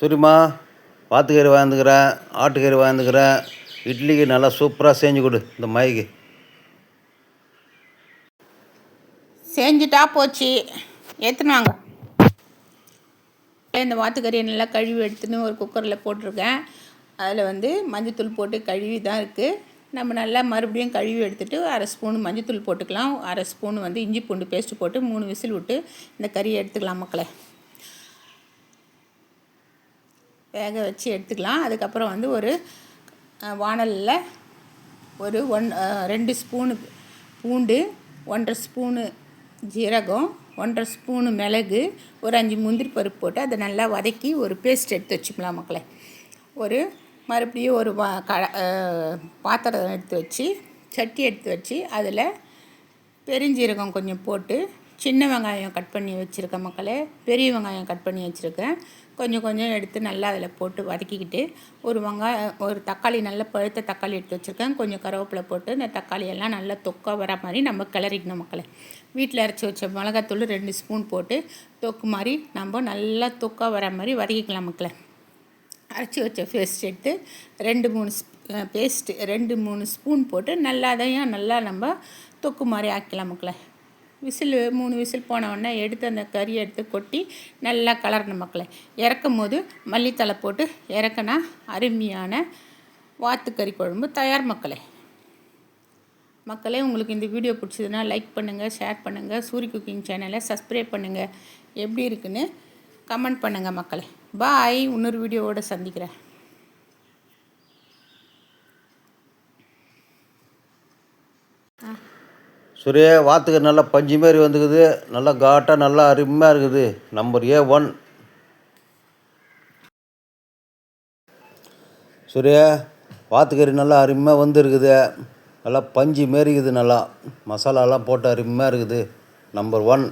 சரிம்மா வாத்துக்கறி வாங்கிக்கிறேன் ஆட்டுக்கறி வாங்கிக்கிறேன் இட்லிக்கு நல்லா சூப்பராக செஞ்சு கொடு இந்த மைக்கு செஞ்சுட்டா போச்சு. எடுத்துன்னு வாங்க. இந்த வாத்துக்கறியை நல்லா கழுவி எடுத்துன்னு ஒரு குக்கரில் போட்டிருக்கேன். அதில் வந்து மஞ்சத்தூள் போட்டு கழுவி தான் இருக்குது நம்ம நல்லா மறுபடியும் கழுவி எடுத்துட்டு அரை ஸ்பூன் மஞ்சத்தூள் போட்டுக்கலாம். அரை ஸ்பூன் வந்து இஞ்சி பூண்டு பேஸ்ட்டு போட்டு மூணு விசில் விட்டு இந்த கறியை எடுத்துக்கலாம் மக்களை. வேக வச்சு எடுத்துக்கலாம். அதுக்கப்புறம் வந்து ஒரு வானலில் ஒரு ஒன் ரெண்டு ஸ்பூனு பூண்டு ஒன்றரை ஸ்பூனு ஜீரகம் ஒன்றரை ஸ்பூனு மிளகு ஒரு அஞ்சு முந்திரி பருப்பு போட்டு அதை நல்லா வதக்கி ஒரு பேஸ்ட் எடுத்து வச்சுக்கலாம் மக்களை. ஒரு மறுபடியும் ஒரு வா க பாத்திரம் எடுத்து வச்சு சட்டி எடுத்து வச்சு அதில் பெருஞ்சீரகம் கொஞ்சம் போட்டு சின்ன வெங்காயம் கட் பண்ணி வச்சுருக்கேன் மக்களே. பெரிய வெங்காயம் கட் பண்ணி வச்சுருக்கேன். கொஞ்சம் கொஞ்சம் எடுத்து நல்லா அதில் போட்டு வதக்கிக்கிட்டு ஒரு வெங்காயம் ஒரு தக்காளி நல்லா பழுத்த தக்காளி எடுத்து வச்சுருக்கேன். கொஞ்சம் கருவேப்பிலை போட்டு இந்த தக்காளியெல்லாம் நல்லா தொக்காக வர மாதிரி நம்ம கிளறிக்கணும் மக்களை. வீட்டில் அரைச்சி வச்ச மிளகாத்தூள் ரெண்டு ஸ்பூன் போட்டு தொக்கு மாதிரி நம்ம நல்லா தொக்கா வர மாதிரி வதக்கிக்கலாம் மக்களை. அரைச்சி வச்ச பேஸ்ட் எடுத்து ரெண்டு மூணு பேஸ்ட்டு ரெண்டு மூணு ஸ்பூன் போட்டு நல்லா அதையும் நல்லா நம்ம தொக்கு மாதிரி ஆக்கலாம் மக்களை. விசில் மூணு விசில் போனவுடனே எடுத்து அந்த கறியை எடுத்து கொட்டி நல்லா கலரணும் மக்களை. இறக்கும் போது மல்லித்தலை போட்டு இறக்கினா அருமையான வாத்துக்கறி குழம்பு தயார் மக்களே. மக்களே உங்களுக்கு இந்த வீடியோ பிடிச்சதுன்னா லைக் பண்ணுங்கள் ஷேர் பண்ணுங்கள் சூரி குக்கிங் சேனலை சப்ஸ்கிரைப் பண்ணுங்கள் எப்படி இருக்குன்னு கமெண்ட் பண்ணுங்கள் மக்களே. பாய் இன்னொரு வீடியோவோட சந்திக்கிறேன். சூரிய வாத்துக்கு நல்லா பஞ்சு மாரி வந்துக்குது. நல்லா காட்டாக நல்லா அருமையாக இருக்குது. நம்பர் ஏ ஒன் சூரிய வாத்துக்கறி நல்லா அருமையாக வந்துருக்குது. நல்லா பஞ்சு மாரி இருக்குது நல்லா. மசாலாலாம் போட்டு அருமையாக இருக்குது. Number one